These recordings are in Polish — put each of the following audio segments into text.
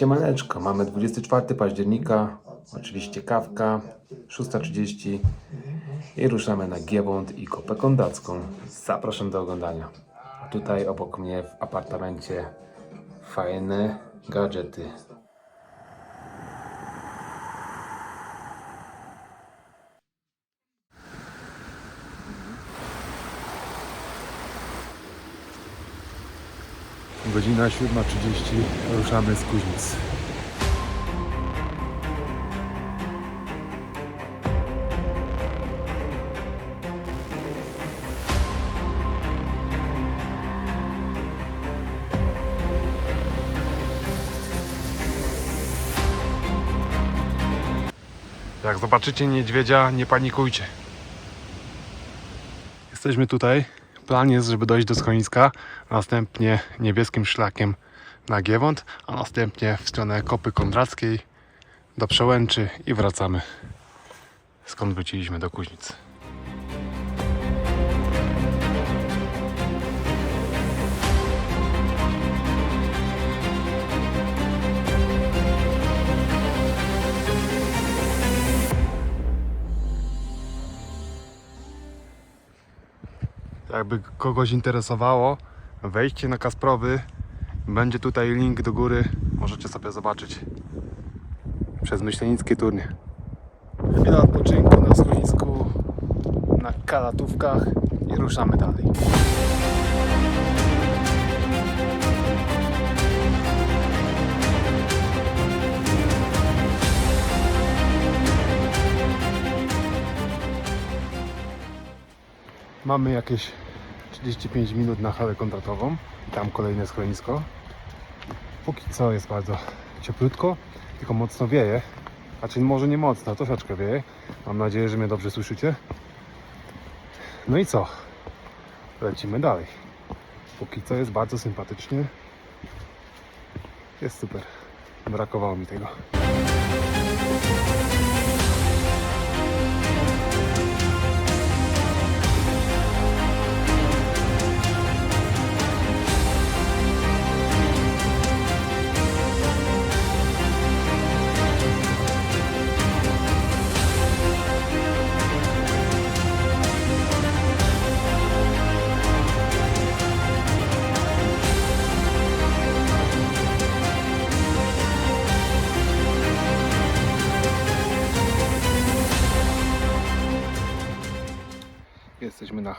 Siemaneczko, mamy 24 października, oczywiście kawka, 6.30 i ruszamy na Giewont i Kopę Kondacką. Zapraszam do oglądania. Tutaj obok mnie w apartamencie fajne gadżety. Godzina 7.30, ruszamy z Kuźnic. Jak zobaczycie niedźwiedzia, nie panikujcie. Jesteśmy tutaj. Plan jest, żeby dojść do schroniska, następnie niebieskim szlakiem na Giewont, a następnie w stronę Kopy Kondrackiej do Przełęczy i wracamy skąd wróciliśmy do Kuźnic. Jakby kogoś interesowało, wejście na Kasprowy, będzie tutaj link do góry, możecie sobie zobaczyć przez myślenickie turnie. Chwila odpoczynku na schronisku, na kalatówkach i ruszamy dalej. Mamy jakieś 35 minut na halę kontratową. Tam kolejne schronisko. Póki co jest bardzo cieplutko, tylko mocno wieje. Znaczy może nie mocno, troszeczkę wieje. Mam nadzieję, że mnie dobrze słyszycie. No i co? Lecimy dalej. Póki co jest bardzo sympatycznie. Jest super. Brakowało mi tego.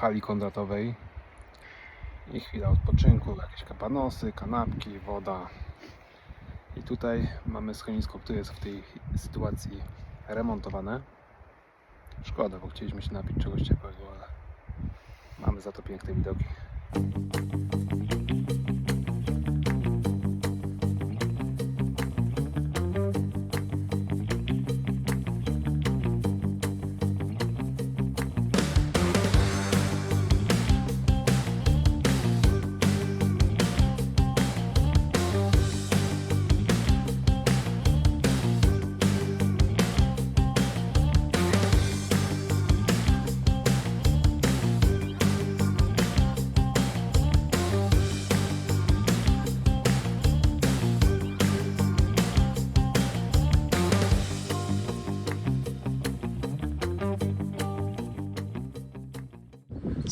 Hali kondratowej i chwila odpoczynku, jakieś kapanosy, kanapki, woda. I tutaj mamy schronisko, które jest w tej sytuacji remontowane. Szkoda, bo chcieliśmy się napić czegoś ciepłego, ale mamy za to piękne widoki.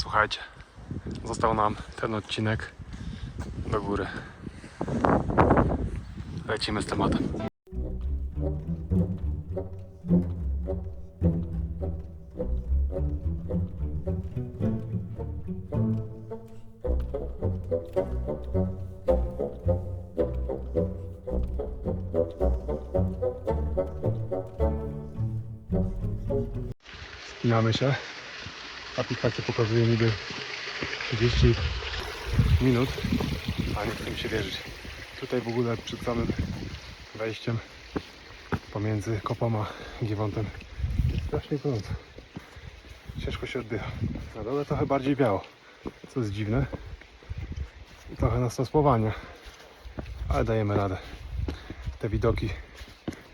Słuchajcie, został nam ten odcinek do góry. Lecimy z tematem. Spinamy się. Aplikacja pokazuje niby 30 minut, a nie chce mi się wierzyć. Tutaj w ogóle przed samym wejściem pomiędzy kopą a Giewontem jest strasznie gorąco. Ciężko się oddycha. Na dole trochę bardziej biało, co jest dziwne. I trochę nas to ale dajemy radę. Te widoki,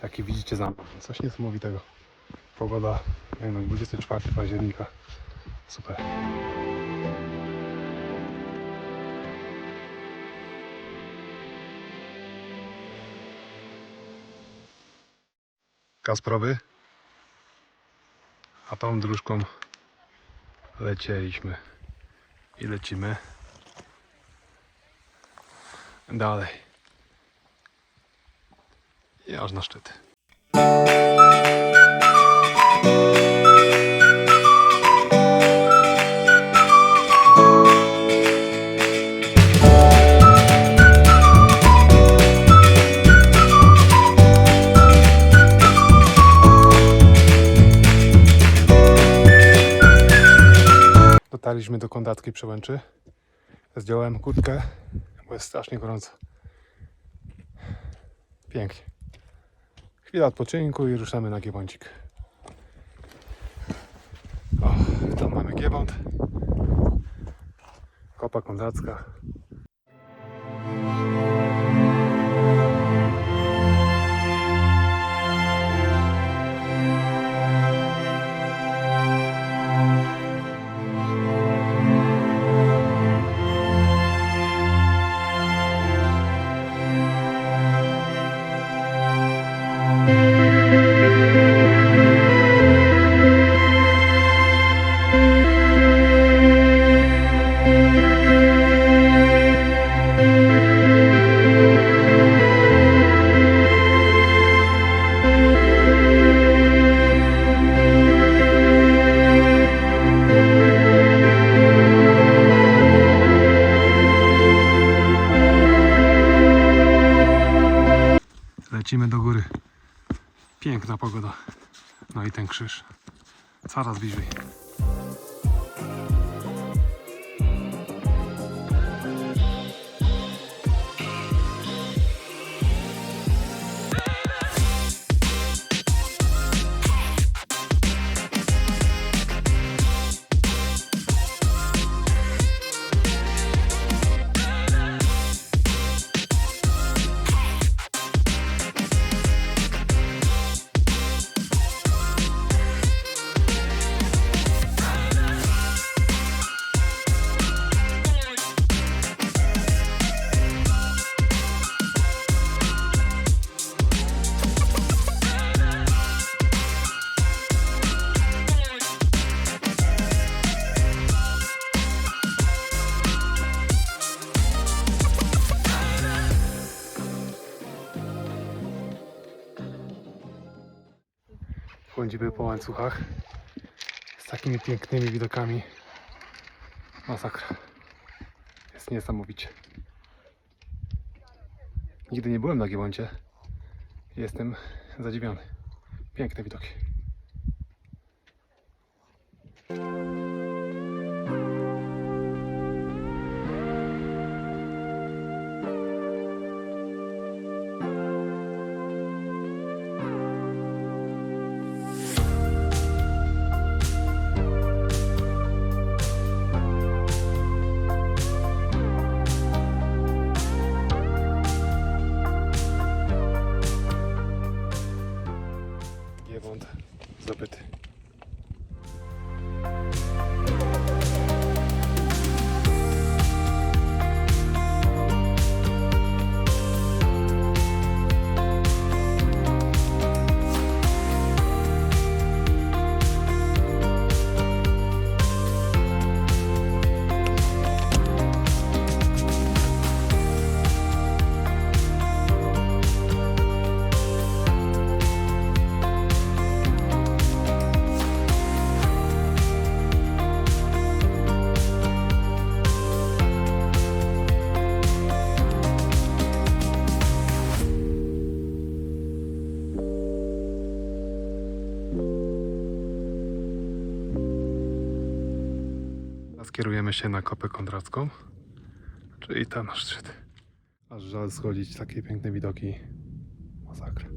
jakie widzicie za mną, coś niesamowitego. Pogoda, nie wiem, 24 października. Super. Kasprowy. A tą dróżką lecieliśmy. I lecimy dalej. I aż na szczyt. Dotarliśmy do Kondackiej Przełęczy. Zdjąłem kurtkę, bo jest strasznie gorąco. Pięknie. Chwila odpoczynku i ruszamy na Giewącik. O, tam mamy Giewont. Kopa Kondacka. Po łańcuchach z takimi pięknymi widokami. Masakra. Jest niesamowicie. Nigdy nie byłem na Giewoncie. Jestem zadziwiony. Piękne widoki. Kierujemy się na Kopę Kondracką, czyli tam na szczyt. Aż żal schodzić, takie piękne widoki. Masakra.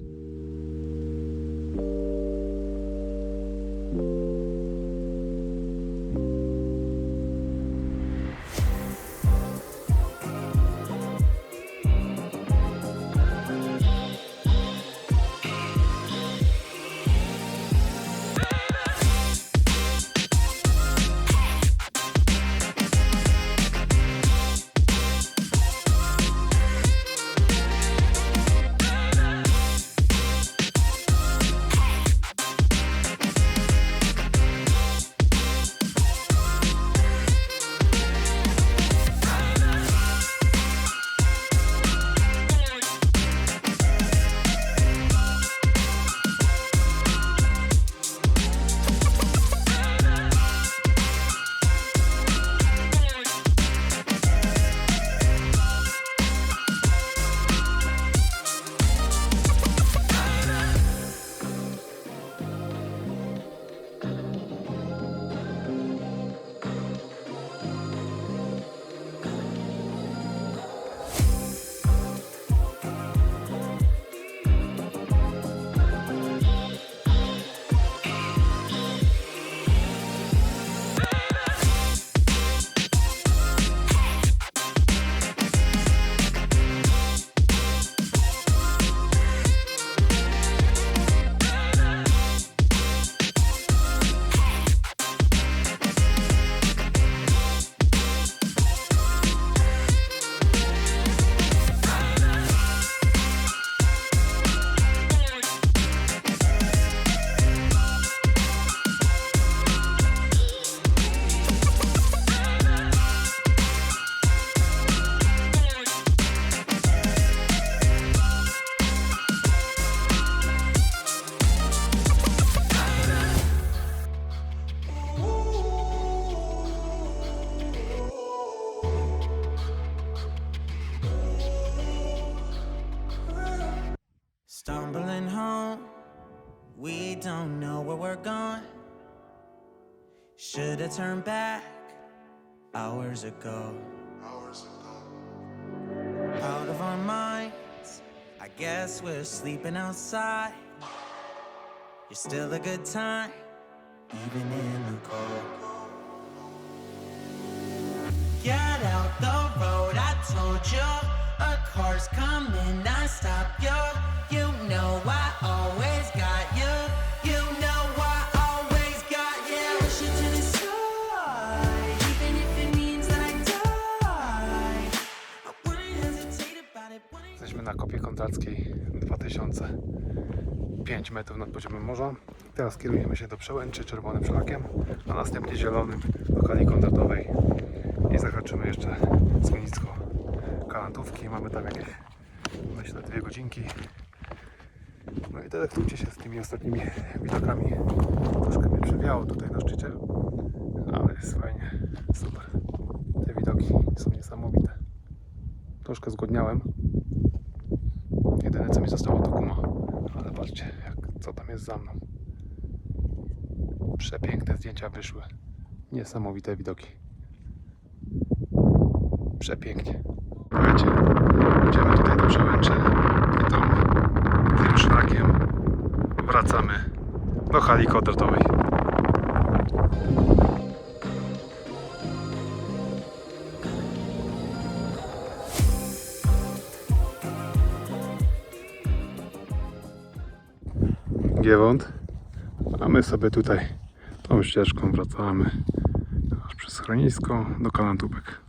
Don't know where we're going. Should have turned back hours ago. Out of our minds, I guess we're sleeping outside. You're still a good time, even in the cold. Get out the road, I told you. A car's coming, I stop you. You know I always na Kopie Kądrackiej 2000. 5 metrów nad poziomem morza. Teraz kierujemy się do Przełęczy czerwonym szlakiem, a następnie zielonym do Kali i zahaczymy jeszcze schronisko Kalantówki. Mamy tam jakieś, myślę, dwie godzinki. No i delektujcie się z tymi ostatnimi widokami. Troszkę mnie przewiało tutaj na szczycie, ale jest fajnie, super. Te widoki są niesamowite. Troszkę zgodniałem. Jedyne co mi zostało to guma. Ale patrzcie, jak, co tam jest za mną. Przepiękne zdjęcia wyszły. Niesamowite widoki. Przepięknie. Słuchajcie, idziemy tutaj do przełęczy i tą tym szlakiem wracamy do hali kwadratowej. Giewont. A my sobie tutaj tą ścieżką wracamy aż przez schronisko do kalantubek.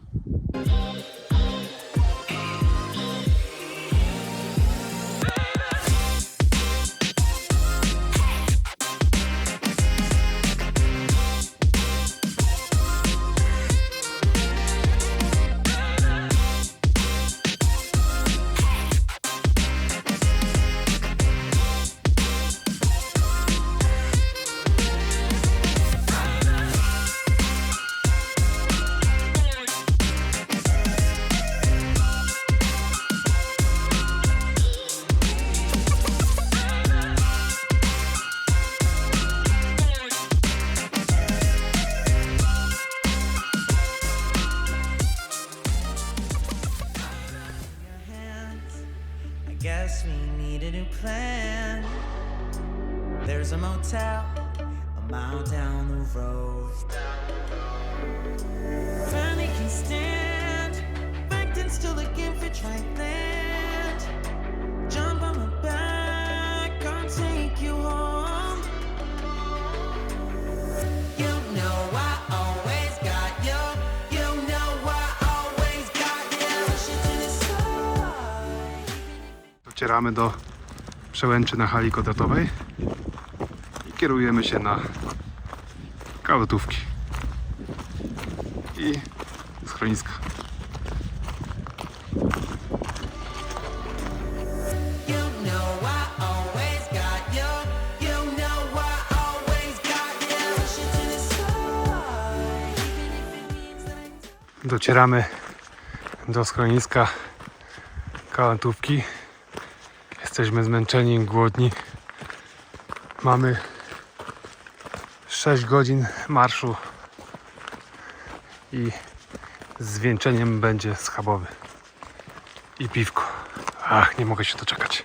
Plan. There's a motel a mile down the road. Finally can stand. Still for land. Jump on my back, I'll take you home. You know I always got you. You know I always got you. Push it to do przełęczy na hali kwadratowej i kierujemy się na kalotówki i schroniska. Docieramy do schroniska kalantówki. Jesteśmy zmęczeni głodni. Mamy 6 godzin marszu i zwieńczeniem będzie schabowy i piwko. Ach, nie mogę się doczekać.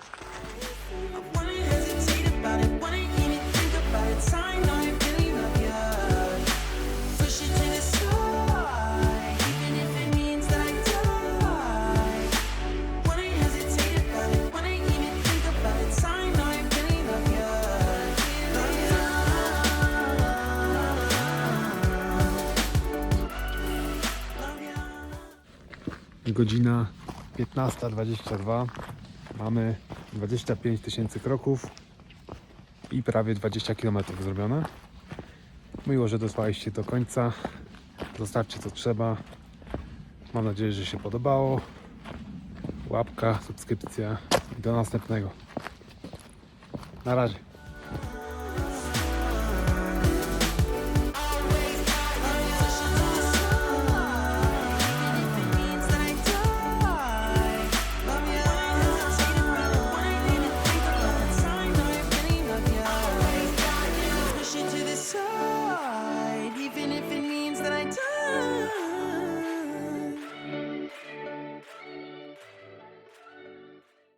Godzina 15.22. Mamy 25 tysięcy kroków i prawie 20 km zrobione. Miło, że dotrwaliście do końca. Zostawcie co trzeba. Mam nadzieję, że się podobało. Łapka, subskrypcja i do następnego. Na razie.